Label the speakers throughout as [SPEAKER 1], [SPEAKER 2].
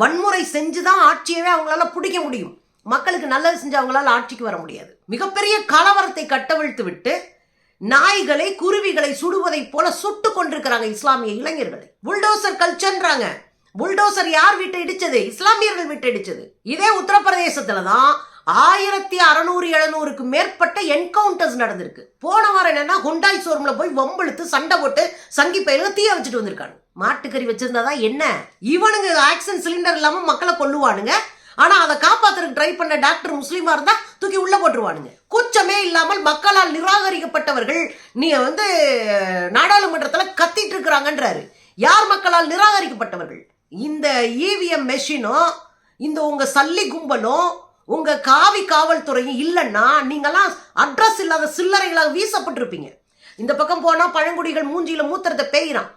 [SPEAKER 1] வன்முறை செஞ்சுதான் ஆட்சியவே அவங்களால பிடிக்க முடியும். மக்களுக்கு நல்லது செஞ்சு அவங்களால ஆட்சிக்கு வர முடியாது. மிகப்பெரிய கலவரத்தை கட்டவிழ்த்து விட்டு நாய்களை குருவிகளை சுடுவதைப் போல சுட்டு கொண்டிருக்கிறாங்க இஸ்லாமிய இளைஞர்களை. புல்டோசர் கல்ச்சர்ன்றாங்க புல்டோசர் யார் வீட்டை இடிச்சது? இஸ்லாமியர்கள் வீட்டை இடிச்சது. இதே உத்தரப்பிரதேசத்துல தான் ஆயிரத்தி அறநூறு எழுநூறுக்கு மேற்பட்ட என்கவுண்டர்ஸ் நடந்திருக்கு. போன வாரம் என்னன்னா ஹுண்டாய் ஷோரூம்ல போய் வம்பிழுத்து சண்டை போட்டு சங்கி பயில தீய வச்சுட்டு வந்திருக்காங்க. மாட்டுக்கறி வச்சிருந்தாதா என்ன? இவனுங்க ஆக்சிஜன் சிலிண்டர் இல்லாம மக்களை கொல்லுவானுங்க. ஆனா அதை காப்பாத்துறதுக்கு ட்ரை பண்ண டாக்டர் முஸ்லீமா இருந்தா தூக்கி உள்ள போட்டுருவானுங்க. கூச்சமே இல்லாமல் மக்களால் நிராகரிக்கப்பட்டவர்கள் நீ வந்து நாடாளுமன்றத்துல கத்திட்டு இருக்கிறாங்கன்றாரு. யார் மக்களால் நிராகரிக்கப்பட்டவர்கள்? இந்த இவிஎம் மெஷினும் இந்த உங்க சல்லி கும்பலும் உங்க காவி காவல்துறையும் இல்லைன்னா நீங்கெல்லாம் அட்ரஸ் இல்லாத சில்லறைகளாக வீசப்பட்டிருப்பீங்க. இந்த பக்கம் போனா பழங்குடிகள் மூஞ்சியில மூத்திரத்தை பெய்கிறான்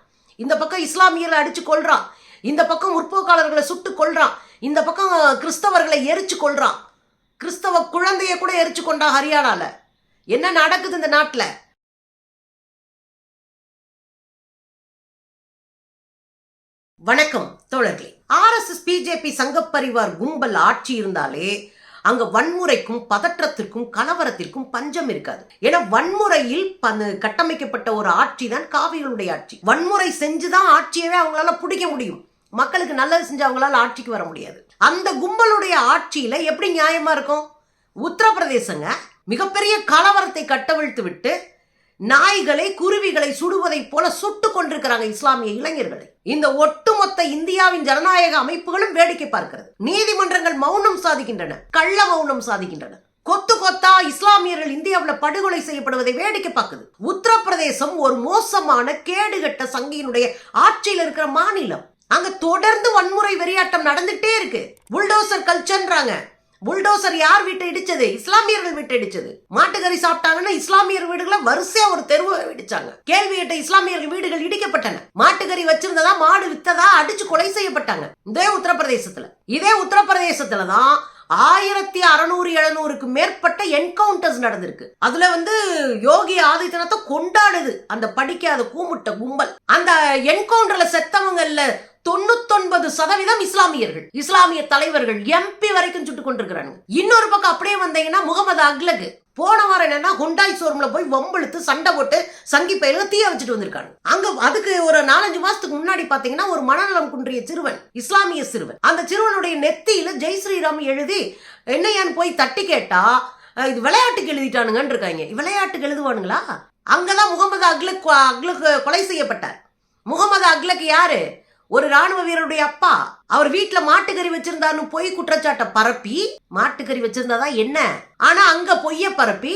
[SPEAKER 1] இந்த பக்கம் இஸ்லாமியர்களை அடிச்சு கொள்றான் இந்த பக்கம் முற்போக்காளர்களை சுட்டு கொள்றான் இந்த பக்கம் கிறிஸ்தவர்களை எரிச்சு கொள்றான் கிறிஸ்தவ குழந்தைய கூட எரிச்சு கொண்டா ஹரியானால. என்ன நடக்குது இந்த நாட்டில்? வணக்கம் தோழர்களே. ஆர்எஸ்எஸ் பிஜேபி சங்கப்பரிவார் கும்பல் ஆட்சி இருந்தாலே அங்க வன்முறைக்கும் பதற்றத்திற்கும் கலவரத்திற்கும் பஞ்சம் இருக்காது. ஏன்னா வன்முறையில் கட்டமைக்கப்பட்ட ஒரு ஆட்சி தான் காவிகளுடைய ஆட்சி. வன்முறை செஞ்சுதான் ஆட்சியவே அவங்களால பிடிக்க முடியும். மக்களுக்கு நல்லது செஞ்சு அவங்களால ஆட்சிக்கு வர முடியாது. அந்த கும்பலுடைய ஆட்சியில எப்படி நியாயமா இருக்கும்? உத்தரப்பிரதேசங்க மிகப்பெரிய கலவரத்தை கட்டவிழ்த்து விட்டு நாய்களை குருவிகளை சுடுவதைப் போல சுட்டு கொண்டிருக்கிறாங்க இஸ்லாமிய இளைஞர்களை. இந்த ஒட்டுமொத்த இந்தியாவின் ஜனநாயக அமைப்புகளும் வேடிக்கை பார்க்கிறது. நீதிமன்றங்கள் மௌனம் சாதிக்கின்றன கள்ள மௌனம் சாதிக்கின்றன. கொத்து கொத்தா இஸ்லாமியர்கள் இந்தியாவில் படுகொலை செய்யப்படுவதை வேடிக்கை பார்க்குது. உத்தரப்பிரதேசம் ஒரு மோசமான கேடுகட்ட சங்கியினுடைய ஆட்சியில் இருக்கிற மாநிலம். அங்க தொடர்ந்து வன்முறை வெறியாட்டம் நடந்துட்டே இருக்கு. புல்டோசர் கல்ச்சர்ன்றாங்க. புல்டோசர் யார் வீட்டை இடிச்சது? இஸ்லாமியர்கள் வீட்டை இடிச்சது. மாட்டுக்கறி சாப்பிட்டாங்கன்னா இஸ்லாமியர் வீடுகளை வரிசையா ஒரு தெருவை இடிச்சாங்க. கேள்வி கேட்ட இஸ்லாமியர்கள் வீடுகள் இடிக்கப்பட்டன. மாட்டுக்கறி வச்சிருந்ததா மாடு வித்ததா அடிச்சு கொலை செய்யப்பட்டாங்க. இதே உத்தரப்பிரதேசத்துல. இதே உத்தரப்பிரதேசத்துல தான் ஆயிரத்தி அறநூறு எழுநூறுக்கு மேற்பட்ட என்கவுண்டர்ஸ் நடந்திருக்கு. அதுல வந்து யோகி ஆதித்யநாத்தை கொண்டாடுது. அந்த படிக்காத கூமுட்ட கும்பல். அந்த என்கவுண்டர்ல செத்தவங்கல்ல தொண்ணூத்தொன்பது சதவீதம் இஸ்லாமியர்கள். இஸ்லாமிய தலைவர்கள் எம்பி வரைக்கும் சுட்டு கொண்டிருக்கிறாங்க இன்னொரு பக்கம் அப்படியே வந்தீங்கன்னா முகமது அக்லகு. போன வாரம் என்னன்னா ஹுண்டாய் ஷோரூம்ல போய் வம்பெழுத்து சண்டை போட்டு சங்கி பயில தீய வச்சுட்டு வந்திருக்காங்க அங்க அதுக்கு ஒரு நாலஞ்சு மாசத்துக்கு முன்னாடி பாத்தீங்கன்னா ஒரு மனநலம் குன்றிய சிறுவன் இஸ்லாமிய சிறுவன். அந்த சிறுவனுடைய நெத்தியில ஜெய் ஸ்ரீராம் எழுதி என்னையான்னு போய் தட்டி கேட்டா இது விளையாட்டுக்கு எழுதிட்டானுங்கன்னு இருக்காங்க. விளையாட்டுக்கு எழுதுவானுங்களா? அங்கதான் முகமது அக்லக் அக்லக் கொலை செய்யப்பட்டார். முகமது அக்லக் யாரு? ஒரு ராணுவ வீரருடைய அப்பா அவர் வீட்டுல மாட்டுக்கறி வச்சிருந்தாருன்னு பொய் குற்றச்சாட்டை பரப்பி மாட்டுக்கறி வச்சிருந்தாதான் என்ன? ஆனா அங்க பொய்ய பரப்பி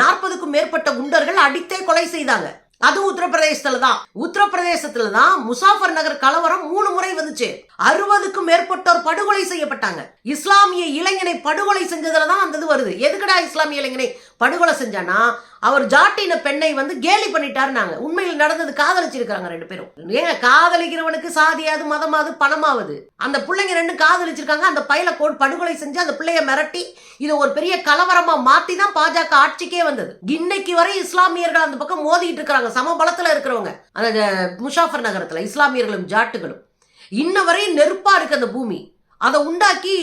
[SPEAKER 1] நாற்பதுக்கும் மேற்பட்ட குண்டர்கள் அடித்தே கொலை செய்தாங்க. அது உத்தரப்பிரதேசத்துல தான். உத்தரப்பிரதேசத்துல தான் முசாஃபர் நகர் கலவரம் மூணு முறை வந்துச்சு. அறுபதுக்கும் மேற்பட்டோர் படுகொலை செய்யப்பட்டாங்க. இஸ்லாமிய இளைஞனை படுகொலை செஞ்சதுல தான் அந்த இது வருது. எதுக்கடா இஸ்லாமிய இளைஞனை? படுகொலை செஞ்சானா? அவர் ஜாட்டின பெண்ணை வந்து கேலி பண்ணிட்டாருனாங்க. உண்மையில் நடந்தது காதலிச்சிருக்காங்க ரெண்டு பேரும். ஏன்? காதலிக்கிறவனுக்கு சாதியாவது மதமாவது பணமாவது அந்த பிள்ளைங்க ரெண்டும் காதலிச்சிருக்காங்க. அந்த பையலை கோட் படுகொலை செஞ்சு அந்த பிள்ளைய மிரட்டி இதை ஒரு பெரிய கலவரமா மாத்தி தான் பாஜக ஆட்சிக்கே வந்தது. இன்னைக்கு வரை இஸ்லாமியர்கள் அந்த பக்கம் மோதிட்டு இருக்கிறாங்க. சமபலத்துல இருக்கிறவங்க. அந்த முஷாஃபர் நகரத்துல இஸ்லாமியர்களும் ஜாட்டுகளும். இன்ன வரையும் நெருப்பா இருக்கு அந்த பூமி. அதை உண்டாக்கி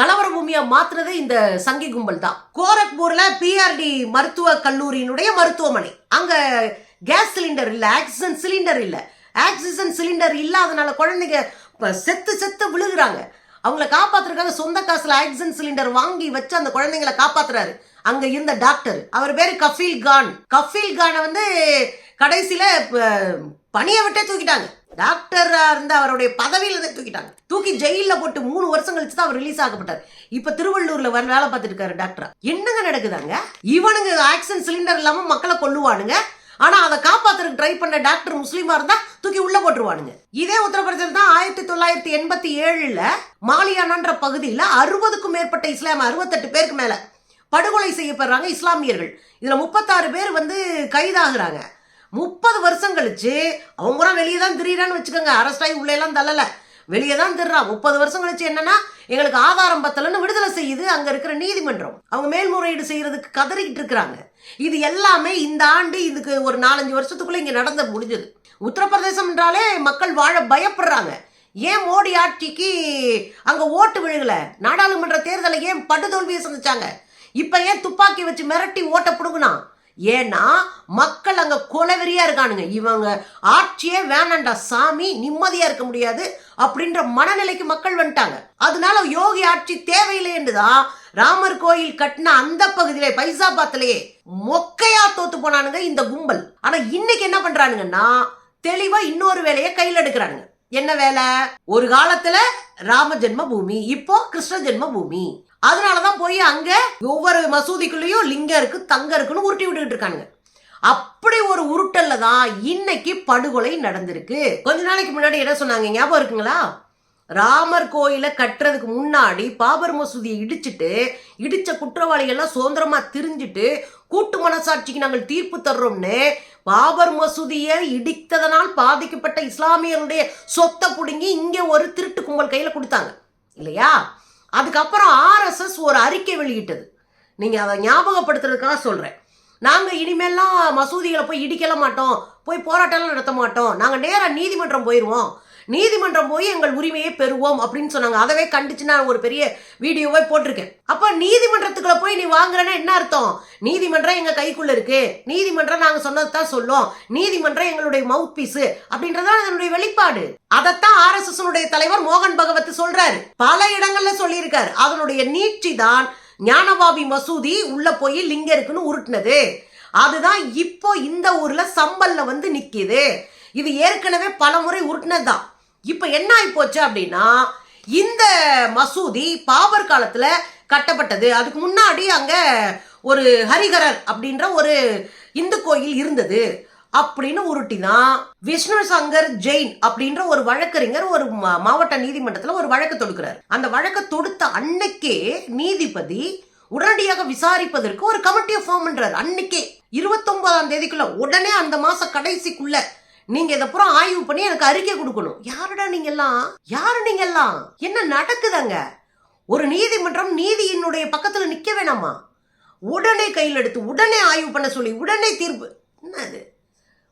[SPEAKER 1] கலவர பூமியா மாத்துனதே இந்த சங்கி கும்பல் தான். கோரக்பூர்ல பிஆர்டி மருத்துவ கல்லூரியினுடைய மருத்துவமனை. அங்க கேஸ் சிலிண்டர் இல்ல ஆக்சிஜன் சிலிண்டர் இல்ல. ஆக்சிஜன் சிலிண்டர் இல்லாதனால குழந்தைங்க செத்து செத்து விழுகுறாங்க. அவங்கள காப்பாத்துறதுக்காக சொந்த காசுல ஆக்சிஜன் சிலிண்டர் வாங்கி வச்சு அந்த குழந்தைங்களை காப்பாத்துறாரு. அங்க இருந்த டாக்டர். அவர் பேரு கஃபீல் கான். கஃபீல் கானை வந்து கடைசியில பணியை விட்டே தூக்கிட்டாங்க. டாக்டரா இருந்த அவருடைய பதவியில இருந்து தூக்கிட்டாங்க. தூக்கி ஜெயில போட்டு மூணு வருஷம் கழிச்சு தான் அவர் ரிலீஸ் ஆகப்பட்டார் இப்ப திருவள்ளூர்ல வர வேலை பார்த்துட்டு இருக்காரு டாக்டரா. என்னங்க நடக்குதாங்க? இவனுங்க ஆக்சிஜன் சிலிண்டர் இல்லாம மக்களை கொள்ளுவானுங்க ஆனா அதை காப்பாத்துறதுக்கு ட்ரை பண்ண டாக்டர் முஸ்லீமா இருந்தா தூக்கி உள்ள போட்டுருவானுங்க. இதே உத்தரப்பிரதேசம் தான் ஆயிரத்தி தொள்ளாயிரத்தி எண்பத்தி ஏழுல மாலியானான்ற பகுதியில அறுபதுக்கும் மேற்பட்ட இஸ்லாம் அறுபத்தெட்டு பேருக்கு மேல படுகொலை செய்யப்படுறாங்க இஸ்லாமியர்கள். இதுல முப்பத்தாறு பேர் வந்து கைதாகிறாங்க. முப்பது வருஷம் கழிச்சு அவங்க வெளியே தான் திரியிறான்னு வச்சுக்கோங்க. அரெஸ்ட் ஆகி உள்ளேலாம் தள்ளலை. வெளியே தான் திர்றான் முப்பது வருஷம் கழிச்சு என்னன்னா எங்களுக்கு ஆதாரம் பத்தலன்னு விடுதலை செய்யுது அங்கே இருக்கிற நீதிமன்றம் அவங்க மேல்முறையீடு செய்யறதுக்கு கதறிக்கிட்டு இருக்கிறாங்க. இது எல்லாமே இந்த ஆண்டு இதுக்கு ஒரு நாலஞ்சு வருஷத்துக்குள்ளே இங்கே நடந்து முடிஞ்சது. உத்தரப்பிரதேசம் என்றாலே மக்கள் வாழ பயப்படுறாங்க. ஏன் மோடி ஆட்சிக்கு அங்கே ஓட்டு விழுகலை? நாடாளுமன்ற தேர்தலை ஏன் படுதோல்வியை சந்திச்சாங்க? இப்போ ஏன் துப்பாக்கி வச்சு மிரட்டி ஓட்ட புடுங்கினா ஏன்னா மக்கள் அங்க கொலவெறியா இருக்கானுங்க. இவங்க ஆட்சியே வேணாண்டா சாமி நிம்மதியா இருக்க முடியாது அப்படின்ற மனநிலைக்கு மக்கள் வந்துட்டாங்க. அதனால யோகி ஆட்சி தேவையில்லைன்னுதான் ராமர் கோயில் கட்டின அந்த பகுதியிலே பைசாபாத்திலேயே மொக்கையா தோத்து போனானுங்க இந்த கும்பல். ஆனா இன்னைக்கு என்ன பண்றானுங்கன்னா தெளிவா இன்னொரு வேலையை கையில் எடுக்கிறானுங்க. என்ன வேலை? ஒரு காலத்துல ராம ஜென்ம பூமி இப்போ கிருஷ்ண ஜென்ம பூமி அதனாலதான் போய் அங்க ஒவ்வொரு மசூதிக்குள்ளேயும் லிங்கம் இருக்கு தங்கம் இருக்குன்னு உருட்டி விட்டுக்கிட்டு இருக்கானுங்க. அப்படி ஒரு உருட்டல்ல தான் இன்னைக்கு படுகொலை நடந்திருக்கு. கொஞ்ச நாளைக்கு முன்னாடி என்ன சொன்னாங்க ஞாபகம் இருக்குங்களா? ராமர் கோயிலை கட்டுறதுக்கு முன்னாடி பாபர் மசூதியை இடிச்சிட்டு இடிச்ச குற்றவாளிகள்லாம் சுதந்திரமா திரிஞ்சிட்டு கூட்டு மனசாட்சிக்கு நாங்கள் தீர்ப்பு தர்றோம்னு பாபர் மசூதியை இடித்ததனால் பாதிக்கப்பட்ட இஸ்லாமியருடைய சொத்தை பிடுங்கி இங்கே ஒரு திருட்டு கும்பல் கையில் கொடுத்தாங்க. இல்லையா? அதுக்கப்புறம் ஆர்எஸ்எஸ் ஒரு அறிக்கை வெளியிட்டது. நீங்கள் அதை ஞாபகப்படுத்துறதுக்காக சொல்கிறேன் நாங்கள் இனிமேல்லாம் மசூதிகளை போய் இடிக்கல மாட்டோம் போய் போராட்டம்லாம் நடத்த மாட்டோம். நாங்கள் நேராக நீதிமன்றம் போயிடுவோம் நீதிமன்றம் போய் எங்கள் உரிமையை பெறுவோம் அப்படின்னு சொன்னாங்க. அதவே கண்டிச்சு நான் ஒரு பெரிய வீடியோவை போட்டிருக்கேன். அப்ப நீதிமன்றத்துக்குள்ள போய் நீ வாங்குறேன்னா என்ன அர்த்தம்? நீதிமன்றம் எங்க கைக்குள்ள இருக்கு. நீதிமன்றம் நாங்க சொன்னது தான் சொல்லும். நீதிமன்றம் எங்களுடைய மவுத் பீஸ் அப்படின்றதான் அதனுடைய வெளிப்பாடு. அதைத்தான் ஆர் எஸ் எஸ் தலைவர் மோகன் பகவத் சொல்றாரு. பல இடங்கள்ல சொல்லியிருக்காரு. அதனுடைய நீட்சி தான் ஞானபாபி மசூதி உள்ள போய் லிங்க இருக்குன்னு உருட்டினது. அதுதான் இப்போ இந்த ஊர்ல சம்பல்ல வந்து நிக்கிது. இது ஏற்கனவே பல முறை உருட்டினதுதான். இப்போ என்ன ஆகிப்போச்சு அப்படின்னா இந்த மசூதி பாபர் காலத்தில் கட்டப்பட்டது. அதுக்கு முன்னாடி அங்கே ஒரு ஹரிகரர் அப்படின்ற ஒரு இந்து கோயில் இருந்தது. அப்படின்னு உருட்டினா விஷ்ணு சங்கர் ஜெயின் அப்படின்ற ஒரு வழக்கறிஞர் ஒரு மா- மாவட்ட நீதிமன்றத்தில் ஒரு வழக்கு தொடுக்கிறார். அந்த வழக்கு தொடுத்த அன்னைக்கே நீதிபதி உடனடியாக விசாரிப்பதற்கு ஒரு கமிட்டியை ஃபார்ம் பண்றாரு. அன்னைக்கே இருபத்தொன்பதாம் தேதிக்குள்ள உடனே அந்த மாச கடைசிக்குள்ள நீங்க இதை பூரா ஆய்வு பண்ணி எனக்கு அறிக்கை கொடுக்கணும். யாருடா நீங்க எல்லாம் யாரு நீங்க எல்லாம் என்ன நடக்குதுங்க? ஒரு நீதிமன்றம் நீதியினுடைய பக்கத்துல நிக்க வேணாமா? உடனே கையில் எடுத்து உடனே ஆய்வு பண்ண சொல்லி உடனே தீர்ப்பு. என்ன அது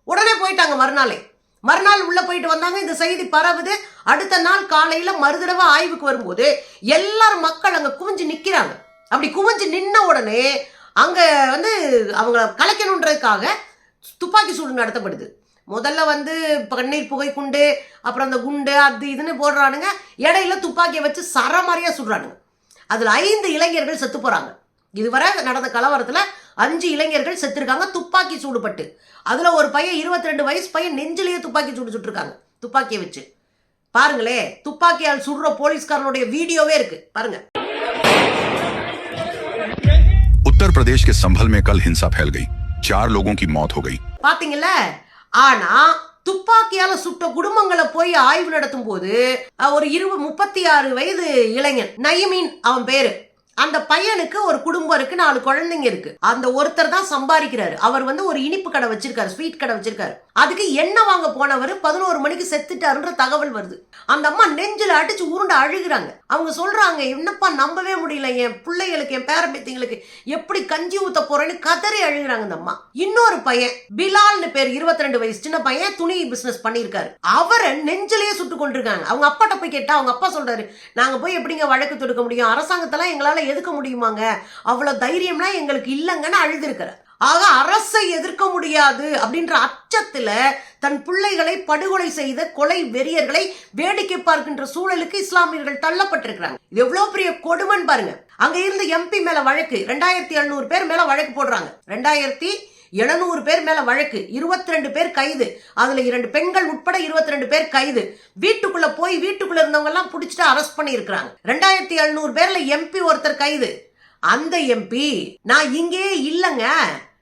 [SPEAKER 1] உடனே போயிட்டாங்க மறுநாளே. மறுநாள் உள்ள போயிட்டு வந்தாங்க இந்த செய்தி பரவுது. அடுத்த நாள் காலையில மறுதடவை ஆய்வுக்கு வரும்போது எல்லாரும் மக்கள் அங்க குவிஞ்சு நிக்கிறாங்க. அப்படி குவிஞ்சு நின்ன உடனே அங்க வந்து அவங்க கலைக்கணுன்றதுக்காக துப்பாக்கி சூடு நடத்தப்படுது. முதல்ல வந்து கண்ணீர் புகை குண்டு அப்புறம் அந்த குண்டு அது இதுன்னு போடுறானுங்க இடையில துப்பாக்கியை வச்சு சரமாரியா சுடுறானுங்க அதுல ஐந்து இளைஞர்கள் செத்து போறாங்க இதுவரை நடந்த கலவரத்துல அஞ்சு இளைஞர்கள் செத்துருக்காங்க துப்பாக்கி சூடுபட்டு அதுல ஒரு பையன் இருபத்தி ரெண்டு வயசு பையன் நெஞ்சிலேயே துப்பாக்கி சூடு சுட்டிருக்காங்க துப்பாக்கியை வச்சு பாருங்களே துப்பாக்கியால் சுடுற போலீஸ்காரனுடைய வீடியோவே இருக்கு பாருங்க
[SPEAKER 2] उत्तर प्रदेश के संभल में कल हिंसा फैल गई चार लोगों की मौत हो गई
[SPEAKER 1] பாத்தீங்கல்ல ஆனா துப்பாக்கியால சுட்ட குடும்பங்களை போய் ஆய்வு நடத்தும் போது ஒரு இருபது முப்பத்தி ஆறு வயது இளைஞன் நயமீன் அவன் பேரு. அந்த பையனுக்கு ஒரு குடும்பம் இருக்கு நாலு குழந்தைங்க இருக்கு. அந்த ஒருத்தர் தான் சம்பாதிக்கிறாரு. அவர் வந்து ஒரு இனிப்பு கடை வச்சிருக்காரு ஸ்வீட் கடை வச்சிருக்காரு. அதுக்கு என்ன வாங்க போனவர் பதினோரு மணிக்கு செத்துட்டாருன்ற தகவல் வருது. அந்த அம்மா நெஞ்சில அடிச்சு உருண்டு அழுகுறாங்க. அவங்க சொல்றாங்க என்னப்பா நம்பவே முடியல. என் பிள்ளைகளுக்கு என் பேரம்பேத்திங்களுக்கு எப்படி கஞ்சி ஊத்த போறேன்னு கதறி அழுகுறாங்க அந்த அம்மா. இன்னொரு பையன் பிலால்னு பேர் 22 ரெண்டு வயசு சின்ன பையன் துணி பிசினஸ் பண்ணியிருக்காரு. அவரை நெஞ்சிலேயே சுட்டு கொண்டிருக்காங்க அவங்க அப்பாட்ட போய் கேட்டா அவங்க அப்பா சொல்றாரு நாங்க போய் எப்படிங்க வழக்கு தொடுக்க முடியும்? அரசாங்கத்தெல்லாம் எங்களால எதுக்க முடியுமாங்க? அவ்வளவு தைரியம்னா எங்களுக்கு இல்லைங்கன்னு அழுதுருக்கிறார். ஆக அரசை எதிர்க்க முடியாது அப்படின்ற அச்சத்துல தன் பிள்ளைகளை படுகொலை செய்த கொலை வெறியர்களை வேடிக்கை பார்க்கின்ற சூழலுக்கு இஸ்லாமியர்கள் தள்ளப்பட்டிருக்கிறாங்க. எவ்வளவு பெரிய கொடுமைன்னு பாருங்க. அங்க இருந்த எம்பி மேல வழக்கு ரெண்டாயிரத்தி எழுநூறு பேர் மேல வழக்கு போடுறாங்க. ரெண்டாயிரத்தி எழுநூறு பேர் மேல வழக்கு 22 பேர் கைது. அதுல இரண்டு பெண்கள் உட்பட 22 பேர் கைது. வீட்டுக்குள்ள போய் வீட்டுக்குள்ள இருந்தவங்க எல்லாம் பிடிச்சிட்டு அரெஸ்ட் பண்ணி இருக்கிறாங்க ரெண்டாயிரத்தி எழுநூறு பேர்ல எம்பி ஒருத்தர் கைது. அந்த எம்பி நான் இங்கே இல்லைங்க.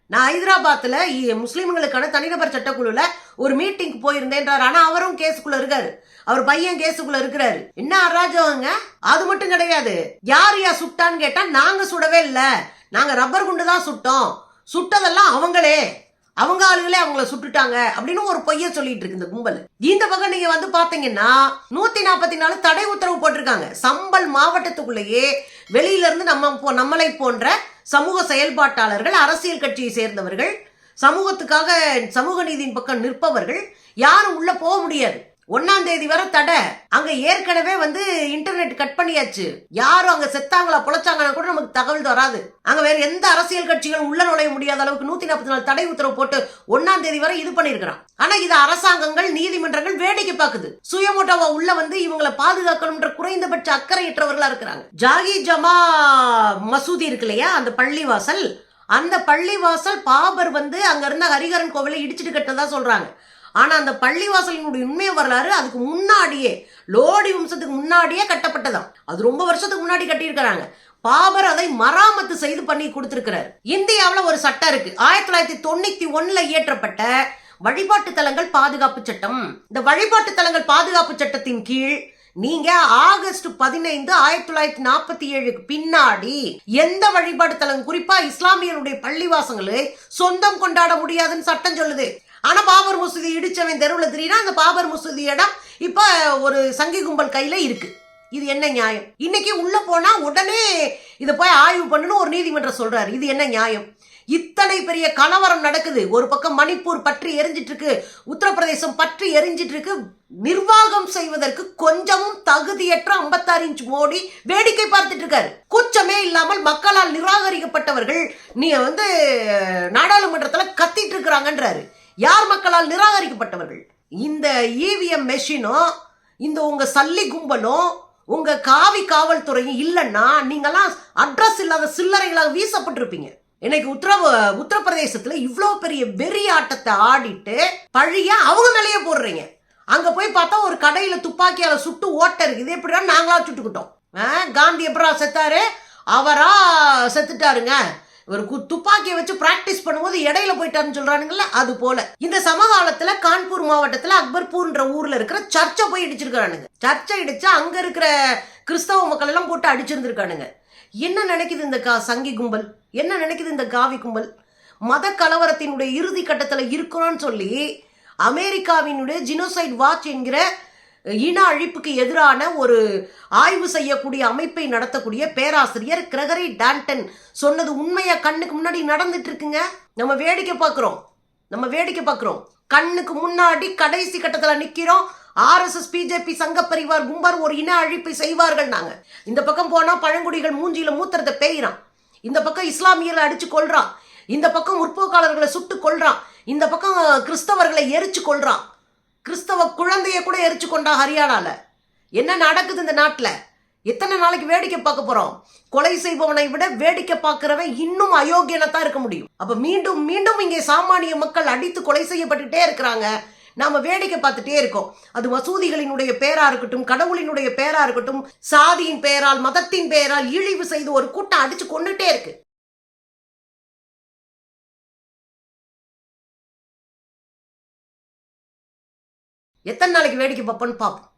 [SPEAKER 1] நான் ஹைதராபாத்தில் இ- தனிநபர் சட்டக்குழுல ஒரு மீட்டிங் போயிருந்தேன்றார். ஆனா அவரும் கேஸுக்குள்ள இருக்காரு. அவர் பையன் கேஸுக்குள்ள இருக்கிறாரு. என்ன அராஜகங்க? அது மட்டும் கிடையாது. யார் யா சுட்டான்னு கேட்டா நாங்க சுடவே இல்லை. நாங்க ரப்பர் குண்டு தான் சுட்டோம். சுட்டதெல்லாம் அவங்களே. அவங்க ஆளுகளே அவங்கள சுட்டுட்டாங்க அப்படின்னு ஒரு பொய்ய சொல்லிட்டு இருக்கு இந்த கும்பல். இந்த பக்கம் நீங்க வந்து பாத்தீங்கன்னா நூத்தி நாற்பத்தி நாலு தடை உத்தரவு போட்டிருக்காங்க. சம்பல் மாவட்டத்துக்குள்ளேயே வெளியில இருந்து நம்ம போ- நம்மளை போன்ற சமூக செயல்பாட்டாளர்கள் அரசியல் கட்சியை சேர்ந்தவர்கள் சமூகத்துக்காக சமூக நீதியின் பக்கம் நிற்பவர்கள் யாரும் உள்ள போக முடியாது. ஒன்னாம் தேதி வரை தடை. அங்க ஏற்கனவே வந்து இன்டர்நெட் கட் பண்ணியாச்சு. யாரும் அங்க செத்தாங்களா பொழைச்சாங்கன்னா கூட நமக்கு தகவல் வராது. அங்க வேற எந்த அரசியல் கட்சிகளும் உள்ள நுழைய முடியாத அளவுக்கு நூத்தி நாற்பத்தி நாலு தடை உத்தரவு போட்டு ஒன்னாம் தேதி வரை இது பண்ணிருக்கிறான். ஆனா இது அரசாங்கங்கள் நீதிமன்றங்கள் வேடிக்கை பார்க்குது சுயமோட்டாவா உள்ள வந்து இவங்களை பாதுகாக்கணும்ன்ற குறைந்தபட்ச அக்கறையற்றவர்களா இருக்கிறாங்க. ஜாகி ஜமா மசூதி இருக்கு இல்லையா அந்த பள்ளிவாசல்? அந்த பள்ளிவாசல் பாபர் வந்து அங்க இருந்த ஹரிகரன் கோவிலை இடிச்சிட்டு கட்டதா சொல்றாங்க. ஆனால் அந்த பள்ளிவாசலினுடைய உண்மை வரலாறு அதுக்கு முன்னாடியே லோடி வம்சத்துக்கு முன்னாடியே கட்டப்பட்டதாம். அது ரொம்ப வருஷத்துக்கு முன்னாடி கட்டியிருக்கிறாங்க. பாபர் அதை மராமத்து செய்து பண்ணி கொடுத்திருக்கிறார். இந்தியாவில் ஒரு சட்டம் இருக்கு. ஆயிரத்தி தொள்ளாயிரத்தி தொண்ணூத்தி ஒன்னுல இயற்றப்பட்ட வழிபாட்டு தலங்கள் பாதுகாப்பு சட்டம். இந்த வழிபாட்டு தலங்கள் பாதுகாப்பு சட்டத்தின் கீழ் நீங்க ஆகஸ்ட் பதினைந்து ஆயிரத்தி தொள்ளாயிரத்தி நாற்பத்தி ஏழுக்கு பின்னாடி எந்த வழிபாடு தலம் குறிப்பா இஸ்லாமியருடைய பள்ளிவாசங்களை சொந்தம் கொண்டாட முடியாதுன்னு சட்டம் சொல்லுது. ஆனால் பாபர் மசூதி இடிச்சவன் தெருவில் தெரியுனா அந்த பாபர் மசூதி இடம் இப்போ ஒரு சங்கி கும்பல் கையில் இருக்குது இது என்ன நியாயம்? இன்னைக்கு உள்ள போனா உடனே இதை போய் ஆய்வு பண்ணணும் ஒரு நீதிமன்றம் சொல்றாரு. இது என்ன நியாயம்? இத்தனை பெரிய கலவரம் நடக்குது. ஒரு பக்கம் மணிப்பூர் பற்றி எரிஞ்சிட்டு இருக்கு உத்தரப்பிரதேசம் பற்றி எரிஞ்சிட்டு இருக்கு நிர்வாகம் செய்வதற்கு கொஞ்சமும் தகுதியற்ற 56 இன்ச் மோடி வேடிக்கை பார்த்துட்டு இருக்காரு கூச்சமே இல்லாமல் மக்களால் நிராகரிக்கப்பட்டவர்கள் நீ வந்து நாடாளுமன்றத்துல கத்திட்டு இருக்கிறாங்கன்றாரு யார் மக்களால் நிராகரிக்கப்பட்டவர்கள்? இந்த இவிஎம் மெஷினும் இந்த உங்க சல்லி கும்பலும் உங்க காவி காவல்துறையும் இல்லைன்னா நீங்கெல்லாம் அட்ரஸ் இல்லாத சில்லறைகளாக வீசப்பட்டிருப்பீங்க. இன்னைக்கு உத்தர உத்தரப்பிரதேசத்துல இவ்வளோ பெரிய வெறி ஆட்டத்தை ஆடிட்டு பழிய அவங்க மேலேயே போடுறீங்க. அங்க போய் பார்த்தா ஒரு கடையில துப்பாக்கியால சுட்டு ஓட்ட இருக்குது. இது எப்படின்னா நாங்களா சுட்டுக்கிட்டோம். ஆ, காந்தி எப்படா செத்தாரு? அவரா செத்துட்டாருங்க. ஒரு கு- துப்பாக்கியை வச்சு பிராக்டிஸ் பண்ணும்போது இடையில போயிட்டாருன்னு சொல்றானுங்கல்ல அது போல. இந்த சமகாலத்துல கான்பூர் மாவட்டத்துல அக்பர்பூர்ன்ற ஊர்ல இருக்கிற சர்ச்சை போய் இடிச்சிருக்கானுங்க சர்ச்சை இடிச்சு அங்க இருக்கிற கிறிஸ்தவ மக்கள் எல்லாம் போட்டு அடிச்சிருந்திருக்கானுங்க. என்ன நினைக்குது இந்த கா சங்கி கும்பல்? என்ன நினைக்குது இந்த காவி கும்பல்? மத கலவரத்தினுடைய இறுதி கட்டத்துல இருக்கிறோம்னு சொல்லி அமெரிக்காவினுடைய ஜினோசைட் வாட்ச் என்கிற இன அழிப்புக்கு எதிரான ஒரு ஆய்வு செய்யக்கூடிய அமைப்பை நடத்தக்கூடிய பேராசிரியர் கிரகரி டான்டன் சொன்னது உண்மையா? கண்ணுக்கு முன்னாடி நடந்துட்டு இருக்குங்க. நம்ம வேடிக்கை பார்க்குறோம். நம்ம வேடிக்கை பார்க்குறோம். கண்ணுக்கு முன்னாடி கடைசி கட்டத்தில் நிற்கிறோம் ஆர்எஸ்எஸ் பிஜேபி சங்க பரிவார் கும்பர் ஒரு இன அழிப்பை செய்வார்கள் நாங்கள் இந்த பக்கம் போனால் பழங்குடிகள் மூஞ்சியில மூத்திரத்தை பேயிறான். இந்த பக்கம் இஸ்லாமியர்களை அடிச்சு கொள்றான் இந்த பக்கம் முற்போக்காளர்களை சுட்டு கொள்றான் இந்த பக்கம் கிறிஸ்தவர்களை எரிச்சு கொள்றான் கிறிஸ்தவ குழந்தைய கூட எரிச்சு கொண்டா ஹரியானால. என்ன நடக்குது இந்த நாட்டில்? எத்தனை நாளைக்கு வேடிக்கை பார்க்க போறோம்? கொலை செய்பவனை விட வேடிக்கை பார்க்கிறவன் இன்னும் அயோக்கியனத்தான் இருக்க முடியும். அப்ப மீண்டும் மீண்டும் இங்கே சாமானிய மக்கள் அடித்து கொலை செய்யப்பட்டுட்டே இருக்கிறாங்க. நாம வேடிக்கை பார்த்துட்டே இருக்கோம். அது மசூதிகளினுடைய பேரா இருக்கட்டும் கடவுளினுடைய பேரா இருக்கட்டும் சாதியின் பெயரால் மதத்தின் பெயரால் இழிவு செய்து ஒரு கூட்டம் அடிச்சு கொண்டுட்டே இருக்கு. எத்தனை நாளைக்கு வேடிக்கை பார்ப்போன்னு பார்ப்போம்.